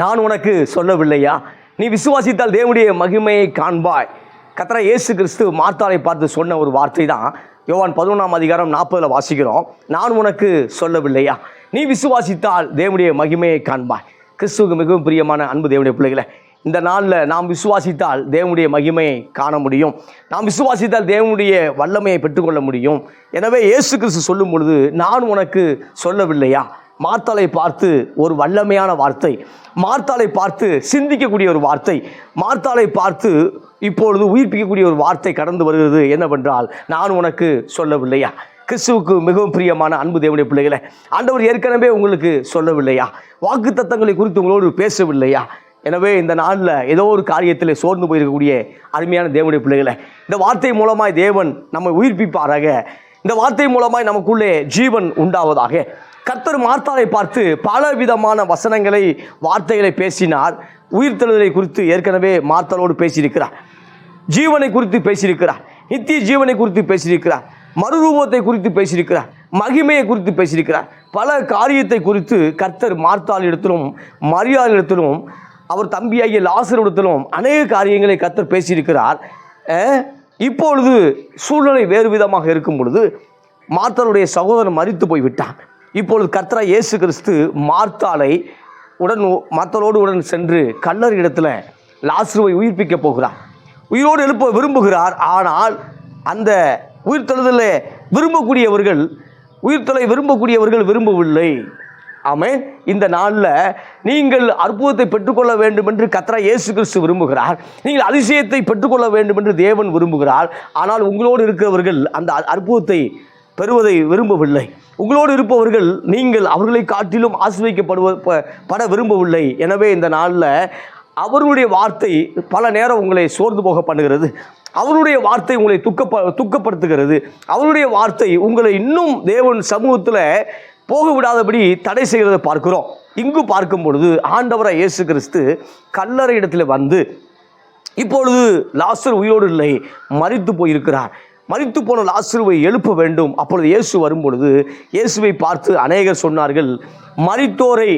நான் உனக்கு சொல்லவில்லையா? நீ விசுவாசித்தால் தேவனுடைய மகிமையை காண்பாய். கத்தரா இயேசு கிறிஸ்து மார்த்தாலை பார்த்து சொன்ன ஒரு வார்த்தை தான் யோவான் பதினொன்றாம் அதிகாரம் நாற்பதில் வாசிக்கிறோம். நான் உனக்கு சொல்லவில்லையா? நீ விசுவாசித்தால் தேவனுடைய மகிமையை காண்பாய். கிறிஸ்துவுக்கு மிகவும் பிரியமான அன்பு தேவனுடைய பிள்ளைகளை இந்த நாளில் நாம் விசுவாசித்தால் தேவனுடைய மகிமையை காண முடியும். நாம் விசுவாசித்தால் தேவனுடைய வல்லமையை பெற்றுக்கொள்ள முடியும். எனவே இயேசு கிறிஸ்து சொல்லும் பொழுது நான் உனக்கு சொல்லவில்லையா? மார்த்தாளை பார்த்து ஒரு வல்லமையான வார்த்தை. மார்த்தாலை பார்த்து சிந்திக்கக்கூடிய ஒரு வார்த்தை. மார்த்தாலை பார்த்து இப்பொழுது உயிர்ப்பிக்கக்கூடிய ஒரு வார்த்தை கடந்து வருகிறது என்னவென்றால் நான் உனக்கு சொல்லவில்லையா? கிறிஸ்துவுக்கு மிகவும் பிரியமான அன்பு தேவனுடைய பிள்ளைகளை ஆண்டவர் ஏற்கனவே உங்களுக்கு சொல்லவில்லையா? வாக்கு தத்தங்களை குறித்து உங்களோடு பேசவில்லையா? எனவே இந்த நாளில் ஏதோ ஒரு காரியத்தில் சோர்ந்து போயிருக்கக்கூடிய அருமையான தேவனுடைய பிள்ளைகளை இந்த வார்த்தை மூலமாய் தேவன் நம்மை உயிர்ப்பிப்பாராக. இந்த வார்த்தை மூலமாய் நமக்குள்ளே ஜீவன் உண்டாவதாக. கர்த்தர் மார்த்தாலை பார்த்து பல விதமான வசனங்களை வார்த்தைகளை பேசினார். உயிர்த்தெழுதலை குறித்து ஏற்கனவே மார்த்தாலோடு பேசியிருக்கிறார். ஜீவனை குறித்து பேசியிருக்கிறார். நித்திய ஜீவனை குறித்து பேசியிருக்கிறார். மறுரூபத்தை குறித்து பேசியிருக்கிறார். மகிமையை குறித்து பேசியிருக்கிறார். பல காரியத்தை குறித்து கர்த்தர் மார்த்தாளிடத்திலும் மரியாதையிடத்திலும் அவர் தம்பியாகிய லாசரிடத்திலும் அநேக காரியங்களை கர்த்தர் பேசியிருக்கிறார். இப்பொழுது சூழ்நிலை வேறு விதமாக இருக்கும் பொழுது மார்த்தருடைய சகோதரன் மறித்து போய்விட்டான். இப்பொழுது கர்த்தரா இயேசு கிறிஸ்து மார்த்தாலை உடன் மார்த்தாளோடு உடன் சென்று கல்லர் இடத்துல லாசுவை உயிர்ப்பிக்க போகிறார். உயிரோடு எழுப்ப விரும்புகிறார். ஆனால் அந்த உயிர்த்தெழுதலை விரும்பக்கூடியவர்கள் உயிர்த்தலை விரும்பக்கூடியவர்கள் விரும்பவில்லை. ஆமே இந்த நாளில் நீங்கள் அற்புதத்தை பெற்றுக்கொள்ள வேண்டும் என்று கத்ரா இயேசு கிறிஸ்து விரும்புகிறார். நீங்கள் அதிசயத்தை பெற்றுக்கொள்ள வேண்டும் என்று தேவன் விரும்புகிறார். ஆனால் உங்களோடு இருக்கிறவர்கள் அந்த அற்புதத்தை பெறுவதை விரும்பவில்லை. உங்களோடு இருப்பவர்கள் நீங்கள் அவர்களை காட்டிலும் ஆசிர்வதிக்கப்படுவ பட விரும்பவில்லை. எனவே இந்த நாளில் அவர்களுடைய வார்த்தை பல நேரம் உங்களை சோர்ந்து போக பண்ணுகிறது. அவருடைய வார்த்தை உங்களை துக்கப்ப துக்கப்படுத்துகிறது. அவருடைய வார்த்தை உங்களை இன்னும் தேவன் சமூகத்தில் போக விடாதபடி தடை செய்கிறத பார்க்கிறோம். இங்கு பார்க்கும் பொழுது ஆண்டவராக இயேசு கிறிஸ்து கல்லறை இடத்துல வந்து இப்பொழுது லாஸ்டர் உயிரோடு இல்லை மறித்து போயிருக்கிறார். மறித்து போன லாசருவை எழுப்ப வேண்டும். அப்பொழுது இயேசு வரும்பொழுது இயேசுவை பார்த்து அநேகர் சொன்னார்கள் மறித்தோரை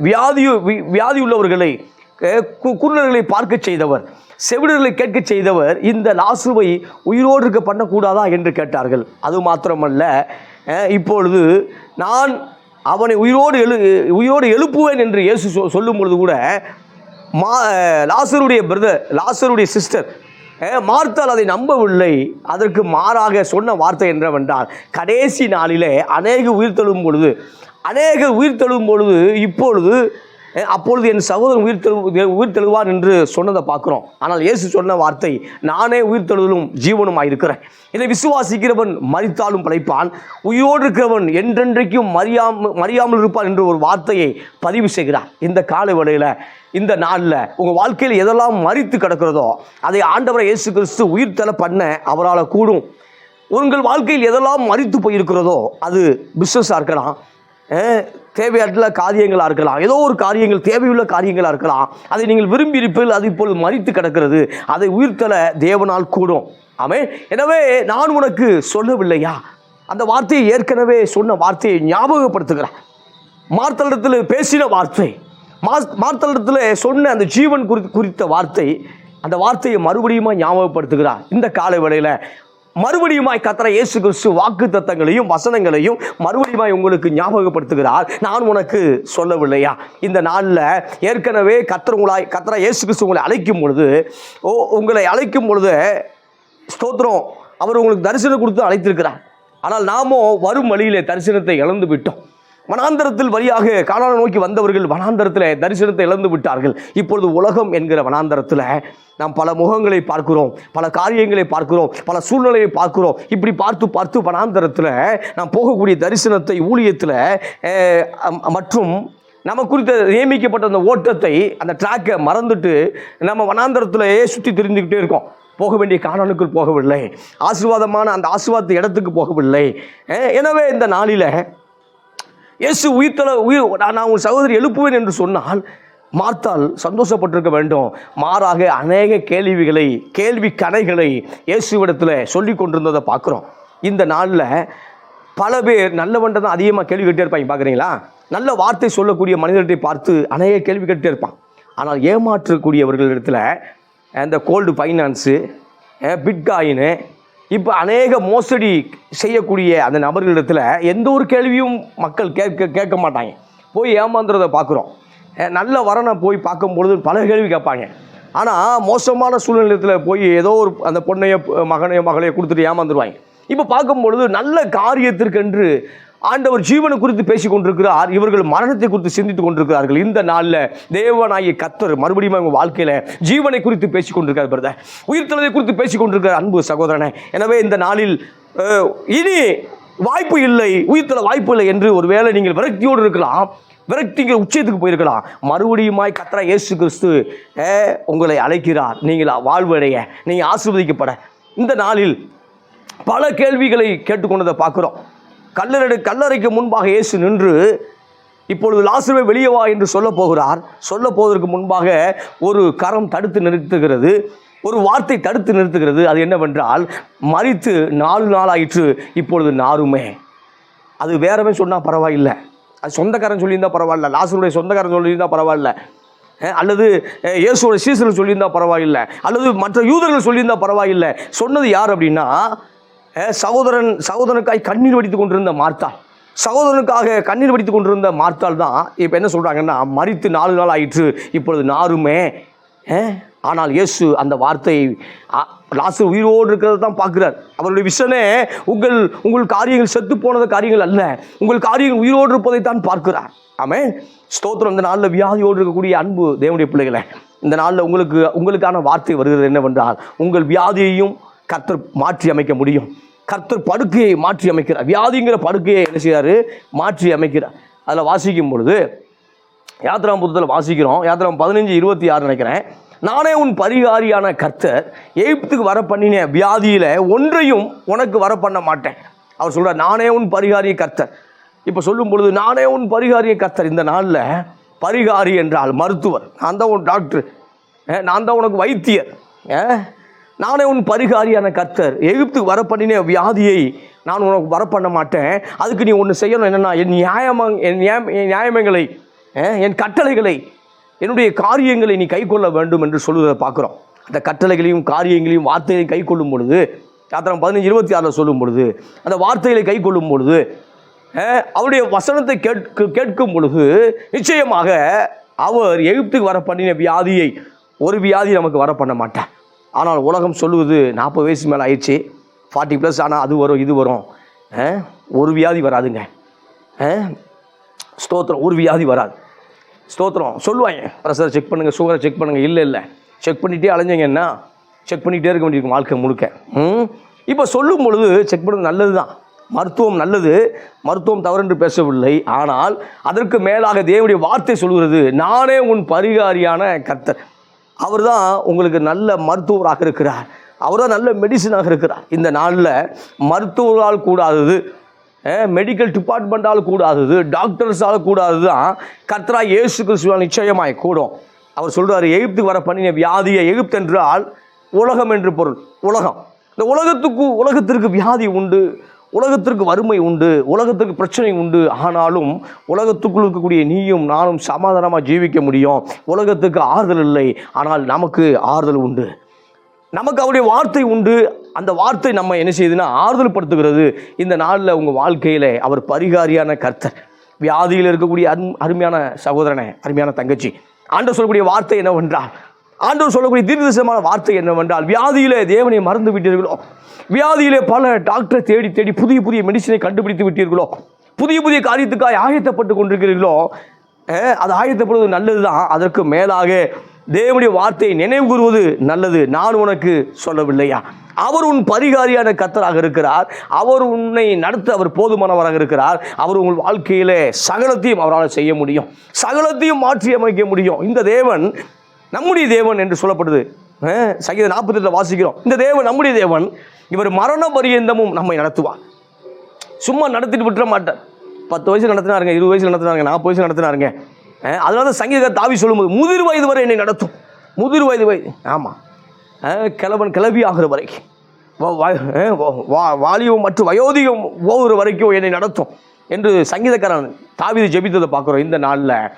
வியாதியு வியாதி வியாதி உள்ளவர்களை கு- குருடர்களை பார்க்க செய்தவர் செவிடர்களை கேட்க செய்தவர் இந்த லாசுவை உயிரோடு இருக்க பண்ணக்கூடாதா? என்று கேட்டார்கள். அது மாத்திரமல்ல இப்பொழுது நான் அவனை உயிரோடு எழு உயிரோடு எழுப்புவேன் என்று இயேசு சொ- சொல்லும் பொழுது கூட மா லாசருடைய பிரதர் லாசருடைய சிஸ்டர் மார்த்தால் அதை நம்பவில்லை. அதற்கு மாறாக சொன்ன வார்த்தை என்னவென்றால் கடைசி நாளிலே அநேக உயிர் தழும் பொழுது அநேக உயிர் தழும் பொழுது இப்பொழுது அப்பொழுது என் சகோதரன் உயிர் தெழு உயிர் தெழுவார் என்று சொன்னதை பார்க்குறோம். ஆனால் இயேசு சொன்ன வார்த்தை நானே உயிர் தெழுதலும் ஆயிருக்கிறேன். இருக்கிறேன் இதை விசுவாசிக்கிறவன் மறித்தாலும் பிழைப்பான் உயிரோடு இருக்கிறவன் என்றென்றைக்கும் மறியாமல் மறியாமல் இருப்பான் என்று ஒரு வார்த்தையை பதிவு செய்கிறார். இந்த கால வேளையில் இந்த நாளில் உங்கள் வாழ்க்கையில் எதெல்லாம் மறித்து கிடக்கிறதோ அதை ஆண்டவரை இயேசு கிறிஸ்து உயிர் தலை பண்ண அவரால் கூடும். உங்கள் வாழ்க்கையில் எதெல்லாம் மறித்து போயிருக்கிறதோ அது பிஸ்னஸாக இருக்கலாம். தேவையற்ற காரியங்களாக இருக்கலாம். ஏதோ ஒரு காரியங்கள் தேவையுள்ள காரியங்களாக இருக்கலாம். அதை நீங்கள் விரும்பி இருப்பீர்கள் அது இப்பொழுது மறித்து கிடக்கிறது. அதை உயிர்த்தல தேவனால் கூடும். ஆமே எனவே நான் உனக்கு சொல்லவில்லையா? அந்த வார்த்தையை ஏற்கனவே சொன்ன வார்த்தையை ஞாபகப்படுத்துகிறேன் மார்த்தளத்தில் பேசின வார்த்தை. மார்த்தளத்தில் சொன்ன அந்த ஜீவன் குறித்து குறித்த வார்த்தை அந்த வார்த்தையை மறுபடியுமா ஞாபகப்படுத்துகிறார். இந்த காலை வேளையில் மறுபடியுமாய் கத்திர இயேசு கிறிஸ்து வாக்கு தத்தங்களையும் வசனங்களையும் மறுபடியுமாய் உங்களுக்கு ஞாபகப்படுத்துகிறார். நான் உனக்கு சொல்லவில்லையா? இந்த நாளில் ஏற்கனவே கத்தர் உங்களாய் கத்தர இயேசு கிறிஸ்து உங்களை அழைக்கும் பொழுது ஓ உங்களை அழைக்கும் பொழுது ஸ்தோத்திரம் அவர் உங்களுக்கு தரிசனம் கொடுத்து அழைத்திருக்கிறார். ஆனால் நாமோ வரும் வழியிலே தரிசனத்தை இழந்து விட்டோம். வனாந்தரத்தில் வழியாக காணான நோக்கி வந்தவர்கள் வனாந்தரத்தில் தரிசனத்தை இழந்து விட்டார்கள். இப்பொழுது உலகம் என்கிற வனாந்தரத்தில் நாம் பல முகங்களை பார்க்கிறோம் பல காரியங்களை பார்க்கிறோம் பல சூழ்நிலையை பார்க்கிறோம். இப்படி பார்த்து பார்த்து வனாந்தரத்தில் நாம் போகக்கூடிய தரிசனத்தை ஊழியத்தில் மற்றும் நம்ம குறித்த நியமிக்கப்பட்ட அந்த ஓட்டத்தை அந்த ட்ராக்கை மறந்துட்டு நம்ம வனாந்தரத்திலேயே சுற்றி திரிந்துக்கிட்டே இருக்கோம். போக வேண்டிய காணலுக்குள் போகவில்லை. ஆசீர்வாதமான அந்த ஆசீர்வாத இடத்துக்கு போகவில்லை. எனவே இந்த நாளில் இயேசு உயிர்த்தல உயிர் நான் நான் உன் சகோதரி எழுப்புவேன் என்று சொன்னால் மார்த்தால் சந்தோஷப்பட்டிருக்க வேண்டும். மாறாக அநேக கேள்விகளை கேள்வி கணைகளை இயேசுவிடத்தில் சொல்லி கொண்டிருந்ததை பார்க்குறோம். இந்த நாளில் பல பேர் நல்லவன்ட்ட தான் அதிகமாக கேள்வி கேட்டே இருப்பாங்க பார்க்குறீங்களா? நல்ல வார்த்தை சொல்லக்கூடிய மனிதர்களை பார்த்து அநேக கேள்வி கேட்டே இருப்பான் ஆனால் ஏமாற்றக்கூடியவர்களிடத்தில் இந்த கோல்டு ஃபைனான்ஸு பிட்காயினு இப்போ அநேக மோசடி செய்யக்கூடிய அந்த நபர்களிடத்தில் எந்த ஒரு கேள்வியும் மக்கள் கேட்க கேட்க மாட்டாங்க. போய் ஏமாந்துறதை பார்க்குறோம். நல்ல வரனை போய் பார்க்கும்பொழுது பல கேள்வி கேட்பாங்க. ஆனால் மோசமான சூழ்நிலையத்தில் போய் ஏதோ ஒரு அந்த பொண்ணையோ மகனையோ மகளையோ கொடுத்துட்டு ஏமாந்துருவாங்க. இப்போ பார்க்கும்பொழுது நல்ல காரியத்திற்கென்று ஆண்டவர் ஜீவனை குறித்து பேசி கொண்டிருக்கிறார். இவர்கள் மரணத்தை குறித்து சிந்தித்துக் கொண்டிருக்கிறார்கள். இந்த நாளில் தேவனாகிய கத்தர் மறுபடியும் அவங்க வாழ்க்கையில் ஜீவனை குறித்து பேசி கொண்டிருக்கார் பிரதர் உயிர்த்தலத்தை குறித்து பேசி கொண்டிருக்கிறார் அன்பு சகோதரனை. எனவே இந்த நாளில் இனி வாய்ப்பு இல்லை உயிர்த்தல வாய்ப்பு இல்லை என்று ஒருவேளை நீங்கள் விரக்தியோடு இருக்கலாம். விரக்திங்கிற உச்சத்துக்கு போயிருக்கலாம். மறுபடியுமாய் கத்ரா இயேசு கிறிஸ்து உங்களை அழைக்கிறார். நீங்கள் வாழ்வடைய. நீங்கள் ஆசீர்வதிக்கப்பட. இந்த நாளில் பல கேள்விகளை கேட்டுக்கொண்டதை பார்க்குறோம். கல்லறை கல்லறைக்கு முன்பாக இயேசு நின்று இப்பொழுது லாசுவை வெளியே வா என்று சொல்ல போகிறார். சொல்ல போவதற்கு முன்பாக ஒரு கரம் தடுத்து நிறுத்துகிறது. ஒரு வார்த்தை தடுத்து நிறுத்துகிறது. அது என்னவென்றால் மறித்து நாலு நாள் ஆயிற்று இப்பொழுது நாருமே. அது வேறவே சொன்னால் பரவாயில்லை. அது சொந்தக்காரன் சொல்லியிருந்தா பரவாயில்ல லாசருடைய சொந்தக்காரன் சொல்லியிருந்தால் பரவாயில்ல. அல்லது அஹ், இயேசுவோட சீசர்கள் சொல்லியிருந்தால் பரவாயில்லை. அல்லது மற்ற யூதர்கள் சொல்லியிருந்தால் பரவாயில்லை. சொன்னது யார் அப்படின்னா சகோதரன் சகோதரனுக்காய் கண்ணீர் வடித்து கொண்டிருந்த மார்த்தாள் சகோதரனுக்காக கண்ணீர் வடித்து கொண்டிருந்த மார்த்தாள் தான் இப்போ என்ன சொல்கிறாங்கன்னா மறித்து நாலு நாள் ஆயிற்று இப்பொழுது நாருமே ஆனால் இயேசு அந்த வார்த்தையை அ- லாசர் உயிரோடு இருக்கிறத தான் பார்க்குறார். அவருடைய விஷனே உங்கள் உங்கள் காரியங்கள் செத்து போனது காரியங்கள் அல்ல. உங்கள் காரியங்கள் உயிரோடு இருப்பதை தான் பார்க்கிறார். ஆமே ஸ்தோத்திரம். இந்த நாளில் வியாதியோடு இருக்கக்கூடிய அன்பு தேவனுடைய பிள்ளைகளை இந்த நாளில் உங்களுக்கு உங்களுக்கான வார்த்தை வருகிறது என்னவென்றால் உங்கள் வியாதியையும் கர்த்தர் மாற்றி அமைக்க முடியும். கர்த்தர் படுக்கையை மாற்றி அமைக்கிறார். வியாதிங்கிற படுக்கையை என்ன செய்கிறாரு? மாற்றி அமைக்கிறார். அதில் வாசிக்கும் பொழுது யாத்திராம் புத்தகத்தில் வாசிக்கிறோம். யாத்திராம் பதினஞ்சு இருபத்தி ஆறு நினைக்கிறேன். நானே உன் பரிகாரியான கர்த்தர் எகிப்துக்கு வர பண்ணின வியாதியில் ஒன்றையும் உனக்கு வர பண்ண மாட்டேன். அவர் சொல்கிறார் நானே உன் பரிகாரிய கர்த்தர். இப்போ சொல்லும் பொழுது நானே உன் பரிகாரிய கர்த்தர். இந்த நாளில் பரிகாரி என்றால் மருத்துவர். நான் தான் உன் டாக்டர். நான் தான் உனக்கு வைத்தியர். நானே உன் பரிகாரியான கர்த்தர். எகிப்துக்கு வர பண்ணின வியாதியை நான் உனக்கு வர பண்ண மாட்டேன். அதுக்கு நீ ஒன்று செய்யணும். என்னென்னா என் நியாயமா என் நியாய- என் என் கட்டளைகளை என்னுடைய காரியங்களை நீ கைக்கொள்ள வேண்டும் என்று சொல்லுவதை பார்க்குறோம். அந்த கட்டளைகளையும் காரியங்களையும் வார்த்தைகளையும் கைக்கொள்ளும் பொழுது யாத்திரம் பதினஞ்சு இருபத்தி ஆறில் சொல்லும் பொழுது அந்த வார்த்தைகளை கைக்கொள்ளும் பொழுது அவருடைய வசனத்தை கேட்க கேட்கும் பொழுது நிச்சயமாக அவர் எகிப்துக்கு வர பண்ணின வியாதியை ஒரு வியாதி நமக்கு வர பண்ண மாட்டார். ஆனால் உலகம் சொல்லுவது நாற்பது வயசு மேலே ஆயிடுச்சு. ஃபார்ட்டி ப்ளஸ் ஆனால் அது வரும் இது வரும். ஒரு வியாதி வராதுங்க. ஸ்தோத்திரம் ஒரு வியாதி வராது. ஸ்தோத்திரம். சொல்லுவாங்க. ப்ரெஷரை செக் பண்ணுங்கள் சுகரை செக் பண்ணுங்கள் இல்லை இல்லை. செக் பண்ணிகிட்டே அலைஞ்சிங்கன்னா செக் பண்ணிகிட்டே இருக்க வேண்டியிருக்கும் வாழ்க்கை முழுக்க. ம்? இப்போ சொல்லும் பொழுது செக் பண்ணுறது நல்லது தான் மருத்துவம் நல்லது. மருத்துவம் தவறென்று பேசவில்லை. ஆனால் அதற்கு மேலாக தேவனுடைய வார்த்தை சொல்கிறது நானே உன் பரிகாரியான கர்த்தர். அவர் தான் உங்களுக்கு நல்ல மருத்துவராக இருக்கிறார். அவர் தான் நல்ல மெடிசனாக இருக்கிறார். இந்த நாளில் மருத்துவரால் கூடாதது மெடிக்கல் டிபார்ட்மெண்ட்டால் கூடாதது டாக்டர்ஸால் கூடாது தான் கத்ரா இயேசு கிறிஸ்துவால் நிச்சயமாய் கூடும். அவர் சொல்கிறார் எகிப்துக்கு வர பண்ணின வியாதியை எகிப்து என்றால் உலகம் என்று பொருள். உலகம். இந்த உலகத்துக்கு உலகத்திற்கு வியாதி உண்டு உலகத்திற்கு வறுமை உண்டு உலகத்திற்கு பிரச்சனை உண்டு. ஆனாலும் உலகத்துக்குள் இருக்கக்கூடிய நீயும் நானும் சமாதானமாக ஜீவிக்க முடியும். உலகத்துக்கு ஆறுதல் இல்லை. ஆனால் நமக்கு ஆறுதல் உண்டு. நமக்கு அவருடைய வார்த்தை உண்டு. அந்த வார்த்தை நம்ம என்ன செய்யுதுன்னா ஆறுதல் படுத்துகிறது இந்த நாளில் உங்கள் வாழ்க்கையில் அவர் பரிகாரியான கர்த்தர். வியாதியில் இருக்கக்கூடிய அரும் அருமையான சகோதரனை அருமையான தங்கச்சி. ஆண்டவர் சொல்லக்கூடிய வார்த்தை என்னவென்றால் ஆண்டவர் சொல்லக்கூடிய தீர்க்கதரிசனமான வார்த்தை என்னவென்றால் வியாதியிலே தேவனை மறந்து விட்டீர்களோ வியாதியிலே பல டாக்டரை தேடி தேடி புதிய புதிய மெடிசினை கண்டுபிடித்து விட்டீர்களோ புதிய புதிய காரியத்துக்காக ஆயத்தப்பட்டு கொண்டிருக்கிறீர்களோ அது ஆயத்தப்படுவது நல்லது தான் அதற்கு மேலாக தேவனுடைய வார்த்தையை நினைவு கூறுவது நல்லது. நான் உனக்கு சொல்லவில்லையா? அவர் உன் பரிகாரியான கத்தராக இருக்கிறார். அவர் உன்னை நடத்த அவர் போதுமானவராக இருக்கிறார். அவர் உங்கள் வாழ்க்கையிலே சகலத்தையும் அவரால் செய்ய முடியும். சகலத்தையும் மாற்றி அமைக்க முடியும். இந்த தேவன் நம்முடைய தேவன் என்று சொல்லப்படுது. அஹ், சங்கீத நாற்பத்தெட்டில் வாசிக்கிறோம். இந்த தேவன் நம்முடைய தேவன். இவர் மரண பரியந்தமும் நம்மை நடத்துவார். சும்மா நடத்திட்டு விட்டுற மாட்டார். பத்து வயசு நடத்தினாருங்க இருபது வயசு நடத்தினாருங்க நாற்பது வயசு நடத்தினாருங்க. அதனால தான் சங்கீத தாவி சொல்லும்போது முதிர் வயது வரை என்னை நடத்தும். முதிர் வயது வயது ஆமாம் கிழவன் கிளவி ஆகிற வரைக்கும். வா- வாலியம் மற்றும் வயோதிகம் போகிற வரைக்கும் என்னை நடத்தும் என்று சங்கீதக்காரன் தாவீது ஜெபித்ததை பார்க்குறோம் இந்த நாளில்.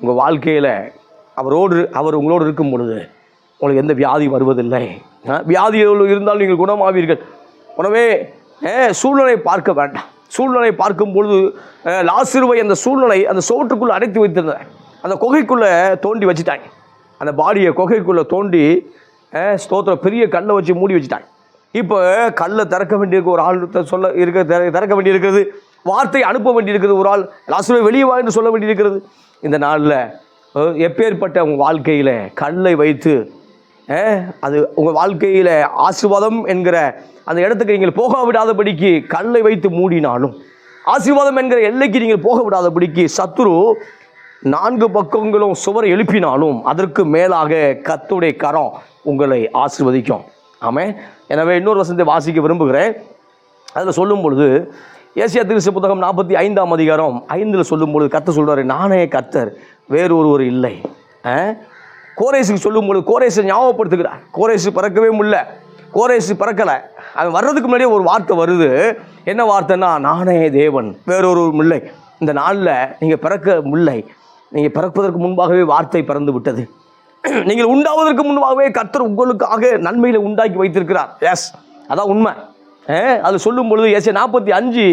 உங்கள் வாழ்க்கையில் அவரோடு அவர் உங்களோடு இருக்கும் பொழுது உங்களுக்கு எந்த வியாதி வருவதில்லை. வியாதி வியாதிகள் இருந்தாலும் நீங்கள் குணமாவீர்கள். உணவே சூழ்நிலை பார்க்க வேண்டாம். சூழ்நிலை பார்க்கும் பொழுது அஹ், அந்த சூழ்நிலை அந்த சோற்றுக்குள்ளே அடைத்து வைத்திருந்தேன். அந்த குகைக்குள்ளே தோண்டி வச்சுட்டாங்க. அந்த பாடியை குகைக்குள்ளே தோண்டி அஹ், ஸ்தோத்திரம் பெரிய கல்லை வச்சு மூடி வச்சுட்டாங்க. இப்போ கல்லை திறக்க வேண்டியிருக்க ஒரு ஆள் சொல்ல இருக்க திற- திறக்க வேண்டியிருக்கிறது. வார்த்தை அனுப்ப வேண்டியிருக்கிறது ஒரு ஆள். லாசருவை வெளியே வா என்று சொல்ல வேண்டியிருக்கிறது. இந்த நாளில் எப்பேற்பட்ட உங்கள் வாழ்க்கையில் கல்லை வைத்து அது உங்கள் வாழ்க்கையில் ஆசீர்வாதம் என்கிற அந்த இடத்துக்கு நீங்கள் போக விடாதபடிக்கு கல்லை வைத்து மூடினாலும் ஆசீர்வாதம் என்கிற எல்லைக்கு நீங்கள் போக விடாதபடிக்கு சத்துரு நான்கு பக்கங்களும் சுவரை எழுப்பினாலும் அதற்கு மேலாக கத்துடைய கரம் உங்களை ஆசீர்வதிக்கும். ஆமே எனவே இன்னொரு வசனத்தை வாசிக்க விரும்புகிறேன். அதில் சொல்லும் பொழுது ஏசியா திருசு புத்தகம் நாற்பத்தி ஐந்தாம் அதிகாரம் ஐந்தில் சொல்லும் பொழுது கத்த சொல்கிறார் நானே கத்தர் வேறு ஒருவர் இல்லை கோரேசுக்கு சொல்லும் பொழுது கோரேசை ஞாபகப்படுத்துகிறார். கோரேசு பிறக்கவே முடியல. கோரேசு பிறக்கலை. அவன் வர்றதுக்கு முன்னாடியே ஒரு வார்த்தை வருது. என்ன வார்த்தைன்னா நானே தேவன். வேறொரு இல்லை. இந்த நாளில் நீங்கள் பிறக்க முல்லை. நீங்கள் பிறப்பதற்கு முன்பாகவே வார்த்தை பிறந்து விட்டது. நீங்கள் உண்டாவதற்கு முன்பாகவே கத்தர் உங்களுக்காக நன்மையில் உண்டாக்கி வைத்திருக்கிறார். எஸ் அதான் உண்மை. அது சொல்லும் பொழுது எஸ் நாற்பத்தி அஞ்சு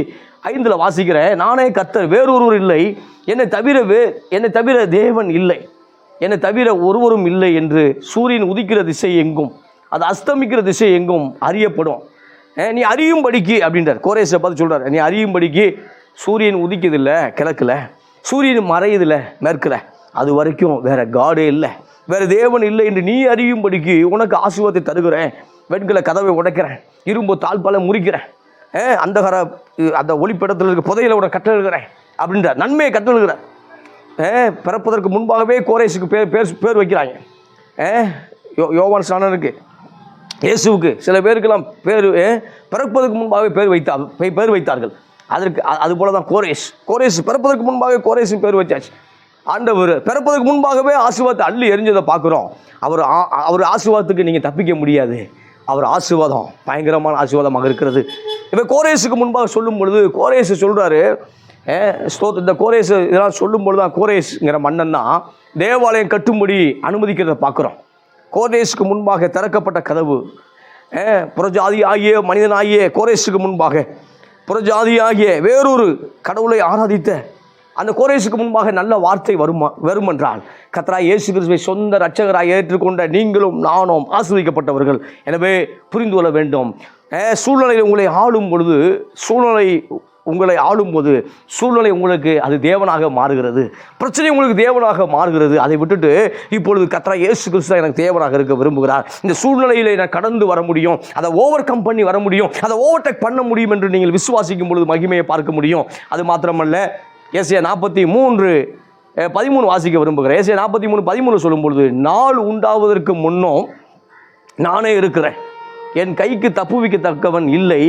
ஐந்தில் வாசிக்கிறேன். நானே கத்தர் வேறொருவர் இல்லை. என்னை தவிர வே என்னை தவிர தேவன் இல்லை. என்னை தவிர ஒருவரும் இல்லை என்று சூரியன் உதிக்கிற திசை எங்கும். அது அஸ்தமிக்கிற திசை எங்கும் அறியப்படும். அஹ், நீ அறியும்படிக்கு அப்படின்றார். கோரேசை பார்த்து சொல்கிறார் நீ அறியும்படிக்கு சூரியன் உதிக்குதில்ல கிழக்கில். சூரியன் மறையுதில்ல மேற்கில். அது வரைக்கும் வேற காடே இல்லை. வேற தேவன் இல்லை என்று நீ அறியும்படிக்கு உனக்கு ஆசீர்வாதத்தை தருகிறேன். வெண்கல கதவை உடைக்கிறேன். இரும்பு தாழ்பால முறிக்கிறேன். அந்தகார அந்த ஒளிப்படத்தில் இருக்க புதையில உனக்கு கட்டழுகிறேன் அப்படின்ற நன்மையை கட்டழுகிறேன் பிறப்பதற்கு முன்பாகவே கோரேசுக்கு பேர் பேர் பேர் வைக்கிறாங்க. யோ யோவான் ஸ்நானனுக்கு இயேசுவுக்கு சில பேருக்கெல்லாம் பேர் பிறப்பதற்கு முன்பாகவே பேர் வைத்தா பேர் வைத்தார்கள். அதற்கு அ- அது போல தான் கோரேஷ் கோரேஸ் பிறப்பதற்கு முன்பாகவே கோரேஸும் பேர் வச்சாச்சு. ஆண்டவர் பிறப்பதற்கு முன்பாகவே ஆசீர்வாதத்தை அள்ளி எரிஞ்சதை பார்க்குறோம். அவர் ஆ- அவர் ஆசீர்வாதத்துக்கு நீங்கள் தப்பிக்க முடியாது. அவர் ஆசீர்வாதம் பயங்கரமான ஆசீர்வாதமாக இருக்கிறது. இப்போ கோரேஷுக்கு முன்பாக சொல்லும் பொழுது கோரேஸ் சொல்கிறாரு ஸ்தோத் இந்த கோரேஸ் இதெல்லாம் சொல்லும்பொழுது தான் கோரேஸ்ங்கிற மன்னன் தான் தேவாலயம் கட்டும்படி அனுமதிக்கிறத பார்க்குறோம். கோரேஸுக்கு முன்பாக திறக்கப்பட்ட கதவு. புறஜாதி ஆகிய மனிதனாகிய கோரேஸுக்கு முன்பாக. புறஜாதி ஆகிய வேறொரு கடவுளை ஆராதித்த அந்த கோரேஸுக்கு முன்பாக நல்ல வார்த்தை வருமா வருமென்றால் கத்ரா இயேசு கிறிஸ்துவை சொந்த ரட்சகராக ஏற்றுக்கொண்ட நீங்களும் நானும் ஆஸ்வதிக்கப்பட்டவர்கள் எனவே புரிந்து கொள்ள வேண்டும். சூழ்நிலையில் சூழ்நிலை உங்களை ஆளும் பொழுது சூழ்நிலை உங்களை ஆளும்போது சூழ்நிலை உங்களுக்கு அது தேவனாக மாறுகிறது. பிரச்சனை உங்களுக்கு தேவனாக மாறுகிறது. அதை விட்டுட்டு இப்பொழுது கத்ரா இயேசு கிறிஸ்து எனக்கு தேவனாக இருக்க விரும்புகிறார். இந்த சூழ்நிலையில் நான் கடந்து வர முடியும். அதை ஓவர் கம் பண்ணி வர முடியும். அதை ஓவர்டேக் பண்ண முடியும் என்று நீங்கள் விசுவாசிக்கும் பொழுது மகிமையை பார்க்க முடியும். அது மாத்திரமல்ல ஏசியா நாற்பத்தி மூன்று பதிமூணு வாசிக்க விரும்புகிறேன். ஏசியா நாற்பத்தி மூணு பதிமூணு சொல்லும் பொழுது நாள் உண்டாவதற்கு முன்னும் நானே இருக்கிறேன். என் கைக்கு தப்புவிக்கத்தக்கவன் இல்லை.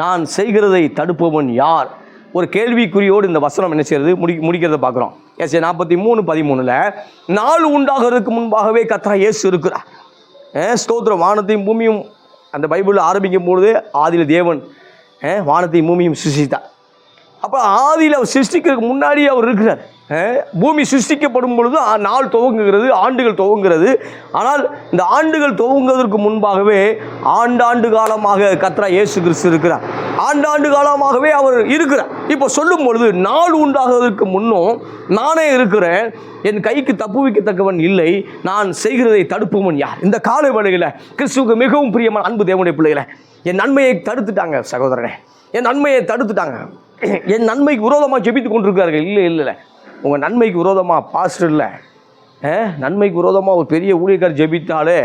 நான் செய்கிறதை தடுப்பவன் யார்? ஒரு கேள்விக்குறியோடு இந்த வசனம் என்ன செய்யறது முடி முடிக்கிறத பார்க்குறோம். எஸ் நாற்பத்தி மூணு பதிமூணில் நாள் உண்டாகிறதுக்கு முன்பாகவே கத்ரா இயேசு இருக்கிறார். ஸ்தோத்திரம். வானத்தையும் பூமியும் அந்த பைபிளில் ஆரம்பிக்கும் பொழுது ஆதியில் தேவன் வானத்தையும் பூமியும் சிருஷித்தார் அப்போ ஆதியில் அவர் சிருஷ்டிக்கிறதுக்கு முன்னாடியே அவர் இருக்கிறார். பூமி சிருஷ்டிக்கப்படும் பொழுது நாள் துவங்குகிறது ஆண்டுகள் துவங்குகிறது. ஆனால் இந்த ஆண்டுகள் துவங்குவதற்கு முன்பாகவே ஆண்டாண்டு காலமாக கத்ரா இயேசு கிறிஸ்து இருக்கிறார். ஆண்டாண்டு காலமாகவே அவர் இருக்கிறார். இப்போ சொல்லும் பொழுது நாள் உண்டாகுவதற்கு முன்னும் நானே இருக்கிறேன் என் கைக்கு தப்புவிக்கத்தக்கவன் இல்லை நான் செய்கிறதை தடுப்பவன் யார்? இந்த காலை வேளையில் கிறிஸ்துவுக்கு மிகவும் பிரியமான அன்பு தேவனுடைய பிள்ளைகளை என் நன்மையை தடுத்துட்டாங்க சகோதரனே. என் நன்மையை தடுத்துட்டாங்க. என் நன்மைக்கு விரோதமாக ஜெபித்து கொண்டிருக்கிறார்கள். இல்லை இல்லை இல்லை. உங்கள் நன்மைக்கு விரோதமாக பாஸ்டர் இல்லை. நன்மைக்கு விரோதமாக ஒரு பெரிய ஊழியக்கார் ஜெபித்தாலே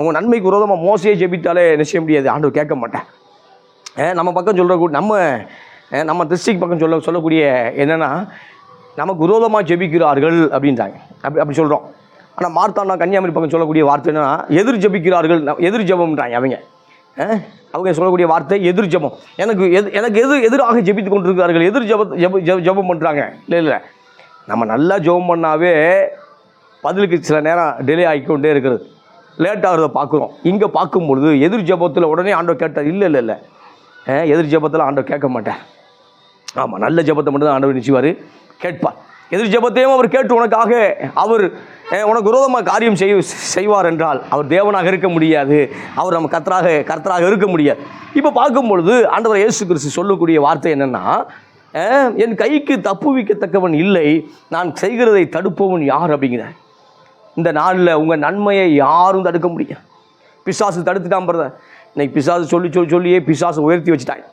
உங்கள் நன்மைக்கு விரோதமாக மோசையே ஜெபித்தாலே நிச்சய முடியாது. ஆண்டவர் கேட்க மாட்டேன் நம்ம பக்கம் சொல்கிற நம்ம நம்ம டிஸ்ட்ரிக் பக்கம் சொல்ல சொல்லக்கூடிய என்னென்னா நமக்கு விரோதமாக ஜெபிக்கிறார்கள் அப்படின்றாங்க. அப்படி அப்படி சொல்கிறோம் ஆனால் மார்த்தாண்டா கன்னியாகுமரி பக்கம் சொல்லக்கூடிய வார்த்தை என்னென்னா எதிர் ஜெபிக்கிறார்கள் எதிர் ஜெபம்ன்றாங்க அவங்க. அவங்க சொல்லக்கூடிய வார்த்தை எதிர் ஜெபம். எனக்கு எது எனக்கு எது எதிராக ஜெபித்து கொண்டிருக்கிறார்கள் எதிர் ஜப ஜெப ஜெபம் பண்ணுறாங்க இல்லை இல்லை. நம்ம நல்லா ஜெபம் பண்ணாவே பதிலுக்கு சில நேரம் டிலே ஆகிக்கொண்டே இருக்கிறது. லேட் ஆகிறத பார்க்குறோம். இங்கே பார்க்கும் பொழுது எதிர் ஜெபத்தில் உடனே ஆண்டவர் கேட்டார். இல்லை இல்லை இல்லை. எதிர் ஜெபத்தில் ஆண்டோ கேட்க மாட்டேன் ஆமாம் நல்ல ஜெபத்தை மட்டும் தான் ஆண்டவர் நிச்சயவார் கேட்பார். எதிர் ஜெபத்தையும் அவர் கேட்டு உனக்காக அவர் உனக்கு விரோதமாக காரியம் செய் செய்வார் என்றால் அவர் தேவனாக இருக்க முடியாது. அவர் நம்ம கர்த்தராக கர்த்தராக இருக்க முடியாது. இப்போ பார்க்கும் பொழுது ஆண்டவர் இயேசு கிறிஸ்து சொல்லக்கூடிய வார்த்தை என்னென்னா என் கைக்கு தப்புவிக்கத்தக்கவன் இல்லை. நான் செய்கிறதை தடுப்பவன் யார் அப்படிங்கிற. இந்த நாளில் உங்கள் நன்மையை யாரும் தடுக்க முடியும் பிசாசு தடுத்துட்டான் பிரதர் இன்னைக்கு பிசாசு சொல்லி சொல்லி சொல்லியே பிசாசு உயர்த்தி வச்சுட்டாங்க.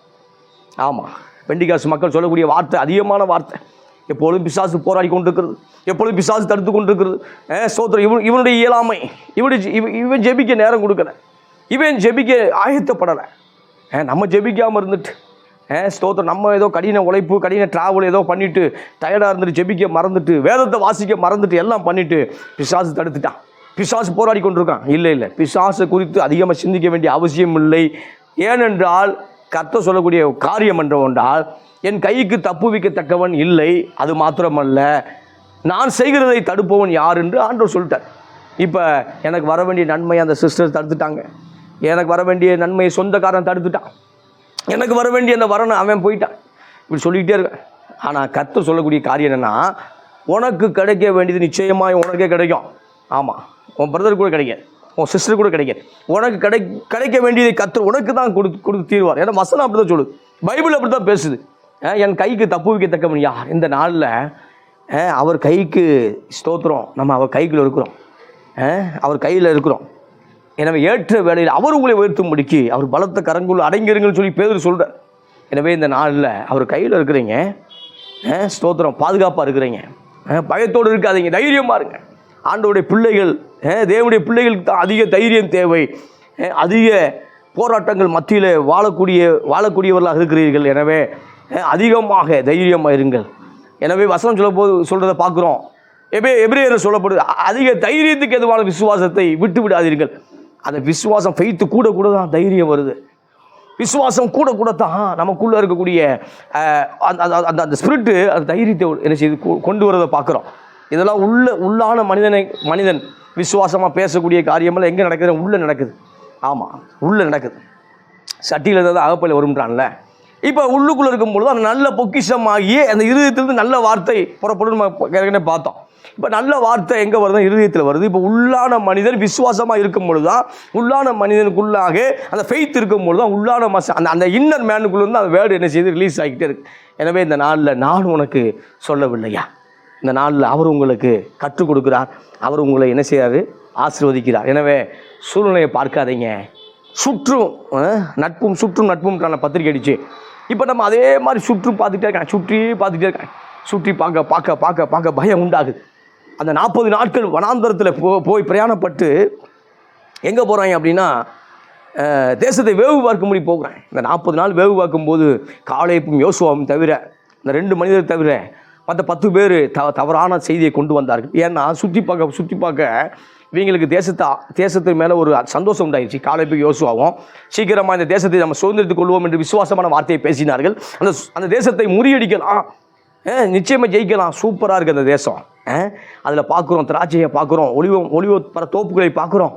ஆமாம் வெண்டிகாசு மக்கள் சொல்லக்கூடிய வார்த்தை அதிகமான வார்த்தை. எப்பொழுதும் பிசாசு போராடி கொண்டிருக்கிறது. எப்பொழுதும் பிசாசு தடுத்து கொண்டிருக்கிறது. ஏ சோத்திரம் இவன் இவனுடைய இயலாமை. இவனுடைய இவன் இவன் ஜெபிக்க நேரம் கொடுக்கல. இவன் ஜெபிக்க ஆயத்தப்படலை. நம்ம ஜெபிக்காமல் இருந்துட்டு. ஸ்தோத்திரம். நம்ம ஏதோ கடின உழைப்பு கடின ட்ராவல் ஏதோ பண்ணிட்டு டயர்டாக இருந்துட்டு ஜெபிக்க மறந்துட்டு வேதத்தை வாசிக்க மறந்துட்டு எல்லாம் பண்ணிட்டு பிசாசு தடுத்துட்டான். பிசாசு போராடி கொண்டிருக்கான். இல்லை இல்லை. பிசாசு குறித்து அதிகமாக சிந்திக்க வேண்டிய அவசியம் இல்லை. ஏனென்றால் கத்த சொல்லக்கூடிய காரியம் என்ற என் கைக்கு தப்புவிக்கத்தக்கவன் இல்லை. அது மாத்திரமல்ல. நான் செய்கிறதை தடுப்பவன் யார் என்று ஆண்டவர் சொல்லிட்டார். இப்போ எனக்கு வர வேண்டிய நன்மையை அந்த சிஸ்டர் தடுத்துட்டாங்க. எனக்கு வர வேண்டிய நன்மையை சொந்தக்காரன் தடுத்துட்டான். எனக்கு வர வேண்டிய அந்த வரணும் அவன் போயிட்டான். இப்படி சொல்லிக்கிட்டே இருக்கேன். ஆனால் கற்று சொல்லக்கூடிய காரியம் என்னென்னா உனக்கு கிடைக்க வேண்டியது நிச்சயமாக உனக்கே கிடைக்கும். ஆமாம் உன் பிரதர் கூட கிடைக்காது. உன் சிஸ்டர் கூட கிடைக்காது. உனக்கு கிடை கிடைக்க வேண்டியதை கற்று உனக்கு தான் கொடு கொடுத்து தீர்வார். ஏன்னா வசனம் அப்படி தான் சொல்லுது. பைபிள் அப்படி தான் பேசுது என் கைக்கு தப்பு வைக்கத்தக்கவன் யார்? இந்த நாளில் அவர் கைக்கு ஸ்தோத்திரம். நம்ம அவர் கைக்குள்ள இருக்கிறோம். அவர் கையில் இருக்கிறோம். எனவே ஏற்ற வேலையில் அவர் உங்களை உயர்த்தும்படிக்கு அவர் பலத்த கரங்குள் அடங்கிருங்கன்னு சொல்லி பேர் சொல்கிறார் எனவே இந்த நாளில் அவர் கையில் இருக்கிறீங்க. ஸ்தோத்திரம் பாதுகாப்பாக இருக்கிறீங்க. பயத்தோடு இருக்காதீங்க தைரியமாக இருங்க. ஆண்டோடைய பிள்ளைகள் தேவனுடைய பிள்ளைகளுக்கு தான் அதிக தைரியம் தேவை. அதிக போராட்டங்கள் மத்தியில் வாழக்கூடிய வாழக்கூடியவர்களாக இருக்கிறீர்கள். எனவே அதிகமாக தைரியமாக இருங்கள். எனவே வசனம் சொல்ல போது சொல்கிறத பார்க்குறோம். எபே எபிரேயர் சொல்லப்படுது அதிக தைரியத்துக்கு எதுவான விசுவாசத்தை விட்டு விடாதீர்கள் அந்த விசுவாசம் ஃபெய்த்து கூட கூட தான் தைரியம் வருது. விசுவாசம் கூட கூட தான் நமக்குள்ளே இருக்கக்கூடிய அந்த அந்த- அந்த அந்த ஸ்பிரிட்டு அந்த தைரியத்தை என்ன செய்து கொ- கொண்டு வரதை பார்க்குறோம். இதெல்லாம் உள்ள உள்ளான மனிதனை மனிதன் விசுவாசமாக பேசக்கூடிய காரியமெல்லாம் எங்கே நடக்குது உள்ளே நடக்குது. ஆமாம் உள்ளே நடக்குது. சட்டியில் இருந்தால் அகப்பையில் வரும்ன்றான்ல. இப்போ உள்ளுக்குள்ளே இருக்கும்பொழுது அந்த நல்ல பொக்கிஷமாகி அந்த இருதயத்திலிருந்து நல்ல வார்த்தை புறப்படும் நம்ம ஏற்கனவே பார்த்தோம். இப்போ நல்ல வார்த்தை எங்கே வருது இருதயத்தில் வருது. இப்போ உள்ளான மனிதன் விசுவாசமாக இருக்கும் பொழுது தான் உள்ளான மனிதனுக்குள்ளாக அந்த ஃபெய்த் இருக்கும் பொழுது தான் உள்ளான மச அந்த அந்த இன்னர் மேனுக்குள்ளே அந்த வேர்டு என்ன செய்து ரிலீஸ் ஆகிட்டே இருக்கு. எனவே இந்த நாளில் நான் உனக்கு சொல்லவில்லையா? இந்த நாளில் அவர் உங்களுக்கு கற்றுக் கொடுக்குறார். அவர் உங்களை என்ன செய்கிறாரு ஆசிர்வதிக்கிறார். எனவே சூழ்நிலையை பார்க்காதீங்க. சுற்றும் நட்பும் சுற்றும் நட்பும் பத்திரிக்கை அடிச்சு. இப்போ நம்ம அதே மாதிரி சுற்றும் பார்த்துட்டே இருக்கேன் சுற்றி பார்த்துட்டே இருக்கேன் சுற்றி பார்க்க பார்க்க பார்க்க பார்க்க பயம் உண்டாகுது. அந்த நாற்பது நாட்கள் வனாந்தரத்தில் போ போய் பிரயாணப்பட்டு எங்கே போகிறாங்க அப்படின்னா தேசத்தை வேவு பார்க்கும்படி போகிறேன் இந்த நாற்பது நாள் வேவு பார்க்கும்போது காலேப்பும் யோசுவாவும் தவிர இந்த ரெண்டு மனிதர் தவிர மற்ற பத்து பேர் த தவறான செய்தியை கொண்டு வந்தார்கள். ஏன்னா சுற்றி பார்க்க சுற்றி பார்க்க இவங்களுக்கு தேசத்தை தேசத்தின் மேலே ஒரு சந்தோஷம் உண்டாயிடுச்சு காலேப்பு யோசுவாவும் சீக்கிரமாக இந்த தேசத்தை நம்ம சுதந்திரத்துக் கொள்வோம் என்று விசுவாசமான வார்த்தையை பேசினார்கள். அந்த அந்த தேசத்தை முறியடிக்கலாம். நிச்சயமாக ஜெயிக்கலாம். சூப்பராக இருக்குது அந்த தேசம். அதில் பார்க்குறோம் திராட்சையை பார்க்குறோம் ஒளிவ ஒளிவ பல தோப்புகளை பார்க்குறோம்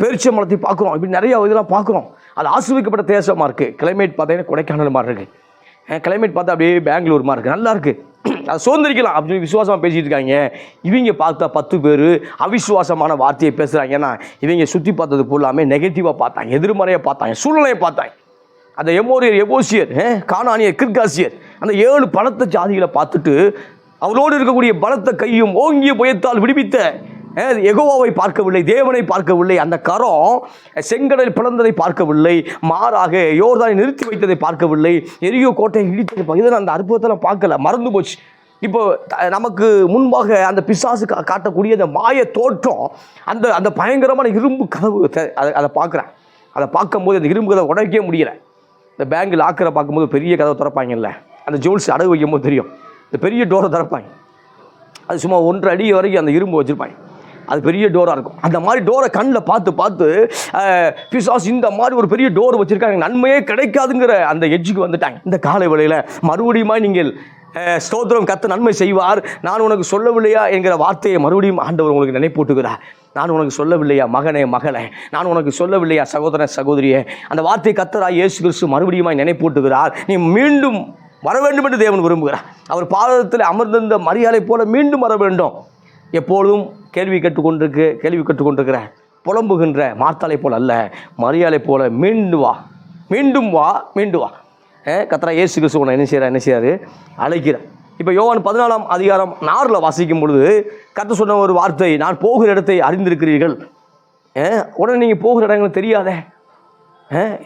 பெருச்ச பார்க்குறோம் இப்படி நிறைய இதெல்லாம் பார்க்குறோம் அது ஆசிரியக்கப்பட்ட தேசமாக இருக்குது கிளைமேட் பார்த்தீங்கன்னா கொடைக்கானல் மாதிரி இருக்குது கிளைமேட் பார்த்தா அப்படியே பெங்களூர் மாதிரி இருக்குது நல்லா இருக்குது அதை சுதந்திரிக்கலாம். அப்படின்னு விசுவாசமாக பேசிட்டு இருக்காங்க. இவங்க பார்த்தா பத்து பேர் அவிசுவாசமான வார்த்தையை பேசுகிறாங்க ஏன்னா இவங்க சுற்றி பார்த்தது ஃபுல்லாமே நெகட்டிவாக பார்த்தாங்க எதிர்மறையாக பார்த்தாங்க சூழ்நிலையை பார்த்தாங்க. அந்த எமோரியர் எபோசியர் கானானியர் கிர்காசியர் அந்த ஏழு பணத்தை ஜாதிகளை பார்த்துட்டு அவரோடு இருக்கக்கூடிய பலத்த கையும் ஓங்கிய புயத்தால் விடுவித்த எகோவாவை பார்க்கவில்லை தேவனை பார்க்கவில்லை. அந்த கரம் செங்கடல் பிளந்ததை பார்க்கவில்லை. மாறாக யோர்தானை நிறுத்தி வைத்ததை பார்க்கவில்லை. எரியோ கோட்டை இடித்ததை பார்க்க- இதை அந்த அற்புதத்தெல்லாம் பார்க்கல. மறந்து போச்சு. இப்போ நமக்கு முன்பாக அந்த பிசாசு கா- காட்டக்கூடிய அந்த மாய தோற்றம் அந்த அந்த பயங்கரமான இரும்பு கதவு அதை அதை பார்க்குறேன். அதை பார்க்கும்போது அந்த இரும்பு கதவை உடைக்கவே முடியலை. இந்த பேங்க் லாக்கரை பார்க்கும்போது பெரிய கதவை திறப்பாங்கல்ல. அந்த ஜுவல்ஸ் அடகு வைக்கும்போது தெரியும். இந்த பெரிய டோரை திறப்பாங்க. அது சும்மா ஒன்றரை அடி வரைக்கும் அந்த இரும்பு வச்சுருப்பாங்க. அது பெரிய டோராக இருக்கும். அந்த மாதிரி டோரை கண்ணில் பார்த்து பார்த்து பிசாஸ் இந்த மாதிரி ஒரு பெரிய டோர் வச்சுருக்காங்க. நன்மையே கிடைக்காதுங்கிற அந்த எட்ஜுக்கு வந்துட்டாங்க. இந்த காலை வேளையில் மறுபடியுமா நீங்கள் ஸ்தோத்திரம் கத்த நன்மை செய்வார். நான் உனக்கு சொல்லவில்லையா என்கிற வார்த்தையை மறுபடியும் ஆண்டவர் உங்களுக்கு நினைப்பூட்டுகிறார். நான் உனக்கு சொல்லவில்லையா மகனே மகளே? நான் உனக்கு சொல்லவில்லையா சகோதரன் சகோதரியே? அந்த வார்த்தை கத்தராய் இயேசு கிறிஸ்து மறுபடியும் நினைப்பூட்டுகிறார். நீ மீண்டும் வர வேண்டும் என்று தேவன் விரும்புகிறார். அவர் பாதத்தில் அமர்ந்திருந்த மரியாதை போல மீண்டும் வர வேண்டும். எப்பொழுதும் கேள்வி கேட்டுக்கொண்டிருக்கு கேள்வி கேட்டுக்கொண்டிருக்கிற புலம்புகின்ற மார்த்தாலை போல் அல்ல. மரியாதை போல மீண்டும் வா மீண்டும் வா மீண்டும் வா. கத்தரா ஏசு கிறிஸ்து உன்னை என்ன செய்கிறார் என்ன செய்கிறாரு அழைக்கிறார். இப்போ யோவான் பதினாலாம் அதிகாரம் நாரில் வாசிக்கும் பொழுது கற்று சொன்ன ஒரு வார்த்தை நான் போகிற இடத்தை அறிந்திருக்கிறீர்கள். உடனே நீங்கள் போகிற இடங்கள் தெரியாதே.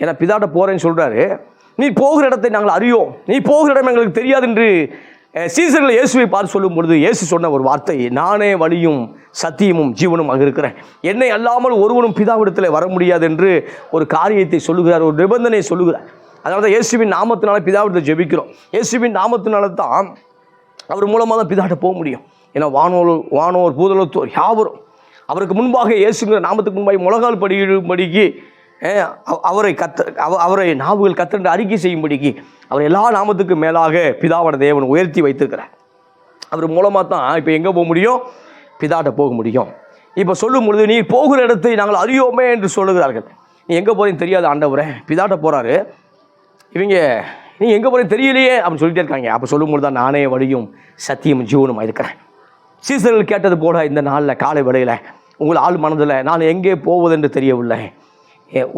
ஏன்னா பிதாட்ட போகிறேன்னு சொல்கிறாரு நீ போகிற இடத்தை நாங்கள் அறியோம் நீ போகிற இடம் எங்களுக்கு தெரியாது என்று சீசர்கள் இயேசுவை பார்த்து சொல்லும் பொழுது இயேசு சொன்ன ஒரு வார்த்தை நானே வழியும் சத்தியமும் ஜீவனுமாக இருக்கிறேன் என்னை அல்லாமல் ஒருவனும் பிதாவிடத்தில் வர முடியாது என்று ஒரு காரியத்தை சொல்லுகிறார் ஒரு நிபந்தனையை சொல்லுகிறார். அதனால தான் இயேசுவின் நாமத்தினால பிதாவிடத்தை ஜெபிக்கிறோம். இயேசுவின் நாமத்தினால தான் அவர் மூலமாக தான் பிதாட்ட போக முடியும். ஏன்னா வானோர் வானோர் பூதலத்தோர் யாவரும் அவருக்கு முன்பாக இயேசுங்கிற நாமத்துக்கு முன்பாக முழங்கால் படியிடும்படிக்கு அவரை கத்த அவ- அவரை நாவுகள் கத்திரண்டு அறிக்கை செய்யும்படிக்கு அவர் எல்லா நாமத்துக்கு மேலாக பிதாவோட தேவன் உயர்த்தி வைத்திருக்கிறார். அவர் மூலமாக தான் இப்போ எங்கே போக முடியும்? பிதாட்ட போக முடியும். இப்போ சொல்லும் பொழுது நீ போகிற இடத்தை நாங்கள் அறியோமே என்று சொல்லுகிறார்கள். நீ எங்கே போகிறேன்னு தெரியாது ஆண்டவரே பிதாட்ட போகிறாரு இவங்க நீ எங்கே போகிறீங்க தெரியலையே அப்படின்னு சொல்லிட்டே இருக்காங்க. அப்போ சொல்லும்போது தான் நானே வழியும் சத்தியம் ஜீவனும் இருக்கிறேன் சீசர்கள் கேட்டது போல இந்த நாளில் காலை வேளையில் உங்கள் ஆள் மனதில் நான் எங்கே போவதென்று தெரியவில்லை.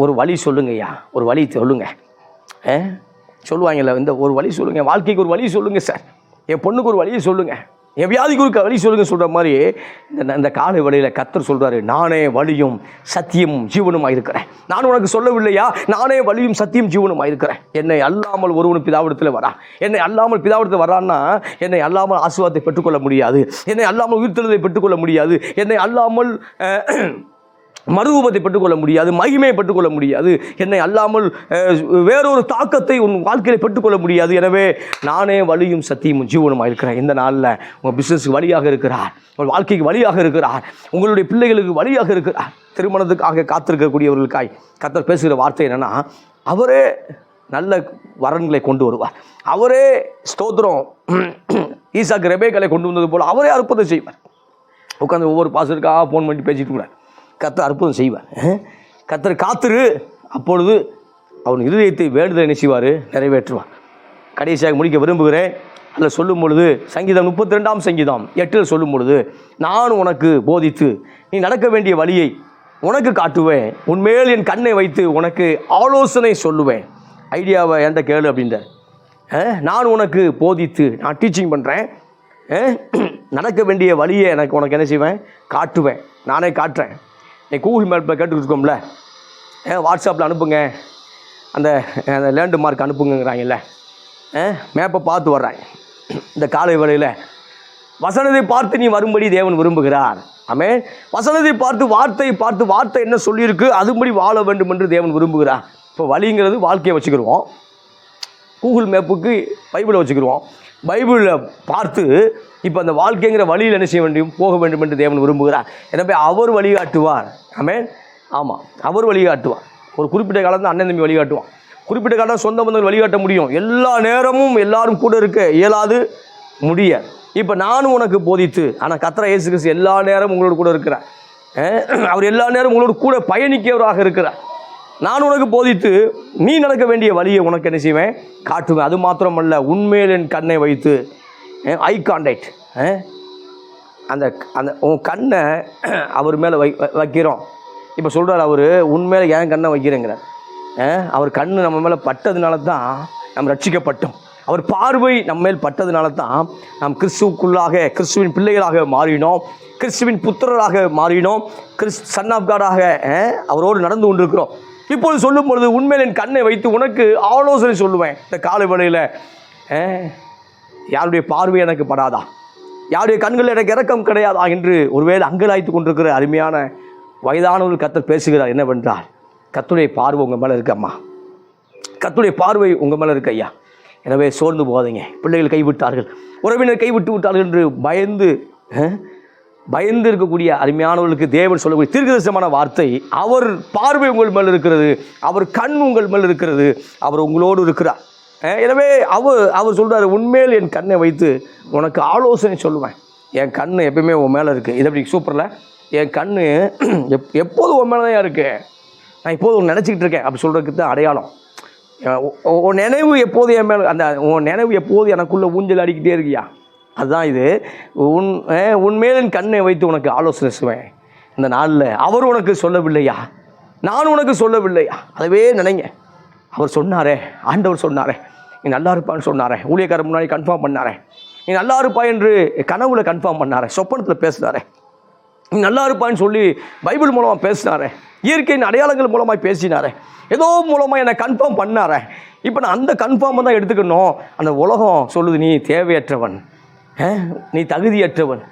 ஒரு வழி சொல்லுங்கய்யா. ஒரு வழி சொல்லுங்க. சொல்லுவாங்கல்ல இந்த ஒரு வழி சொல்லுங்க. வாழ்க்கைக்கு ஒரு வழி சொல்லுங்க சார். என் பொண்ணுக்கு ஒரு வழியை சொல்லுங்க. என் வியாதிக்கு ஒரு வழி சொல்லுங்க சொல்கிற மாதிரி இந்த இந்த காலை வழியில் கத்தர் சொல்கிறாரு நானே வழியும் சத்தியமும் ஜீவனுமாக இருக்கிறேன் நான் உனக்கு சொல்லவில்லையா? நானே வழியும் சத்தியம் ஜீவனுமாக இருக்கிறேன் என்னை அல்லாமல் ஒருவனும் பிதாவிடத்தில் வரா. என்னை அல்லாமல் பிதாவிடத்தில் வரான்னா என்னை அல்லாமல் ஆசீர்வாதத்தை பெற்றுக்கொள்ள முடியாது. என்னை அல்லாமல் உயிர்த்தெழுதை பெற்றுக்கொள்ள முடியாது. என்னை அல்லாமல் மறுரூபத்தை பெற்றுக்கொள்ள முடியாது மகிமையை பெற்றுக்கொள்ள முடியாது. என்னை அல்லாமல் வேறொரு தாக்கத்தை உன் வாழ்க்கையில் பெற்றுக்கொள்ள முடியாது. எனவே நானே வழியும் சத்தியமும் ஜீவனமாக இருக்கிறேன் இந்த நாளில் உங்கள் பிஸ்னஸுக்கு வழியாக இருக்கிறார். உங்கள் வாழ்க்கைக்கு வழியாக இருக்கிறார். உங்களுடைய பிள்ளைகளுக்கு வழியாக இருக்கிறார். திருமணத்துக்காக காத்திருக்கக்கூடியவர்களுக்காய் கத்தர் பேசுகிற வார்த்தை என்னென்னா அவரே நல்ல வரன்களை கொண்டு வருவார். அவரே ஸ்தோத்திரம் ஈசாக்கு ரெபேக்களை கொண்டு வந்தது போல் அவரே அற்புதம் செய்வார். உட்காந்து ஒவ்வொரு பாசருக்காக ஃபோன் பண்ணி பேசிட்டு கூட கத்தர் அற்புதம் செய்வார். கத்தர் காத்துரு அப்பொழுது அவன் இருதயத்தை வேண்டுதல் என்ன செய்வார் நிறைவேற்றுவார். கடைசியாக முடிக்க விரும்புகிறேன். அதில் சொல்லும் பொழுது சங்கீதம் முப்பத்தி ரெண்டாம் சங்கீதம் எட்டில் சொல்லும் பொழுது நான் உனக்கு போதித்து நீ நடக்க வேண்டிய வழியை உனக்கு காட்டுவேன். உன்மேல் என் கண்ணை வைத்து உனக்கு ஆலோசனை சொல்லுவேன். ஐடியாவை என்கிட்ட கேளு அப்படின்றார். நான் உனக்கு போதித்து நான் டீச்சிங் பண்ணுறேன் நடக்க வேண்டிய வழியை எனக்கு உனக்கு என்ன செய்வேன்? காட்டுவேன். நானே காட்டுறேன். நீ கூகுள் மேப்பில் கேட்டுருக்கோம்ல ஏன் வாட்ஸ்அப்பில் அனுப்புங்க. அந்த அந்த லேண்டு மார்க் அனுப்புங்கிறாங்கல்ல மேப்பை பார்த்து வர்றாங்க. இந்த காலை வேளையில் வசனத்தை பார்த்து நீ வரும்படி தேவன் விரும்புகிறார். ஆமே வசனத்தை பார்த்து வார்த்தையை பார்த்து வார்த்தை என்ன சொல்லியிருக்கு அதுபடி வாழ வேண்டும் என்று தேவன் விரும்புகிறார். இப்போ வழிங்கிறது வாழ்க்கையை வச்சுக்கிடுவோம் கூகுள் மேப்புக்கு பைபிளை வச்சுக்கிடுவோம் பைபிளில் பார்த்து இப்போ அந்த வாழ்க்கைங்கிற வழியில் என்ன செய்ய வேண்டும்? போக வேண்டும் என்று தேவன் விரும்புகிறார். எனவே அவர் வழிகாட்டுவார். ஆமேன் ஆமாம் அவர் வழிகாட்டுவார். ஒரு குறிப்பிட்ட காலம் தான் அண்ணன் தம்பி வழிகாட்டுவான். குறிப்பிட்ட காலம் சொந்த பந்தங்கள் வழிகாட்ட முடியும். எல்லா நேரமும் எல்லாரும் கூட இருக்க இயலாது முடியாது. இப்போ நானும் உனக்கு போதித்து ஆனால் கத்திர இயேசு கிறிஸ்து எல்லா நேரமும் உங்களோட கூட இருக்கிறார். அவர் எல்லா நேரம் உங்களோட கூட பயணிக்கிறவராக இருக்கிறார். நான் உனக்கு போதித்து நீ நடக்க வேண்டிய வழியை உனக்கு என்ன செய்வேன்? காட்டுவேன். அது மாத்திரமல்ல உண்மையில் என் கண்ணை வைத்து ஐ கான்டாக்ட் அந்த அந்த உன் கண்ணை அவர் மேலே வை வைக்கிறோம். இப்போ சொல்கிறார் அவர் உண்மையில ஏன் கண்ணை வைக்கிறேங்கிறார். அவர் கண் நம்ம மேலே பட்டதுனால தான் நம்ம ரட்சிக்கப்பட்டோம். அவர் பார்வை நம்ம மேல் பட்டதுனால தான் நாம் கிறிஸ்துவுக்குள்ளாக கிறிஸ்துவின் பிள்ளைகளாக மாறினோம். கிறிஸ்துவின் புத்திரராக மாறினோம். கிறிஸ் சன் ஆஃப் காடாக அவரோடு நடந்து கொண்டிருக்கிறோம். இப்பொழுது சொல்லும் பொழுது உண்மையில் என் கண்ணை வைத்து உனக்கு ஆலோசனை சொல்லுவேன். இந்த காலை வேளையில் யாருடைய பார்வை எனக்கு படாதா யாருடைய கண்களில் எனக்கு இறக்கம் கிடையாதா என்று ஒருவேளை அங்கலாய்த்து கொண்டிருக்கிற அருமையான வயதானவர்கள் கத்தர் பேசுகிறார் என்னவென்றால் கத்துடைய பார்வை உங்கள் மேலே இருக்கு அம்மா. கத்துடைய பார்வை உங்கள் மேலே இருக்கு ஐயா. எனவே சோர்ந்து போகாதீங்க. பிள்ளைகள் கைவிட்டார்கள். உறவினர் கைவிட்டு விட்டார்கள் என்று பயந்து பயந்து இருக்கக்கூடிய அருமையானவர்களுக்கு தேவன் சொல்லக்கூடிய தீர்க்கதரிசமான வார்த்தை அவர் பார்வை உங்கள் மேல் இருக்கிறது. அவர் கண் உங்கள் மேல் இருக்கிறது. அவர் உங்களோடு இருக்கிறார். எனவே அவர் அவர் சொல்கிறார் உண்மையில் என் கண்ணை வைத்து உனக்கு ஆலோசனை சொல்லுவேன். என் கண் எப்பயுமே உன் மேலே இருக்குது இது அப்படி சூப்பரில் என் கண் எப் எப்போதும் உன் மேலே தான் இருக்குது நான் இப்போது ஒன்று நினச்சிக்கிட்டு இருக்கேன். அப்படி சொல்கிறதுக்கு தான் அடையாளம். உன் நினைவு எப்போது என் மேலே அந்த உன் நினைவு எப்போது எனக்குள்ளே ஊஞ்சல் அடிக்கிட்டே இருக்கியா? அதுதான் இது. உன் அஹ், உன் மேலின் கண்ணை வைத்து உனக்கு ஆலோசனை செய்வேன் இந்த நாளில் அவர் உனக்கு சொல்லவில்லையா? நான் உனக்கு சொல்லவில்லையா? அதவே நினைங்க. அவர் சொன்னாரே ஆண்டவர் சொன்னாரே நீ நல்லா இருப்பான்னு சொன்னாரே ஊழியக்காரர் முன்னாடி கன்ஃபார்ம் பண்ணாரே. நீ நல்லா இருப்பா என்று கனவுல கன்ஃபார்ம் பண்ணாரே சொப்பனத்தில் பேசினாரே. நீ நல்லா இருப்பான்னு சொல்லி பைபிள் மூலமாக பேசினாரே இயற்கையின் அடையாளங்கள் மூலமாக பேசினாரே. ஏதோ மூலமாக என்னை கன்ஃபார்ம் பண்ணாரே. இப்போ நான் அந்த கன்ஃபார்மை தான் எடுத்துக்கணும். அந்த உலகம் சொல்லுது நீ தேவையற்றவன். நீ தகுதியற்றவன்.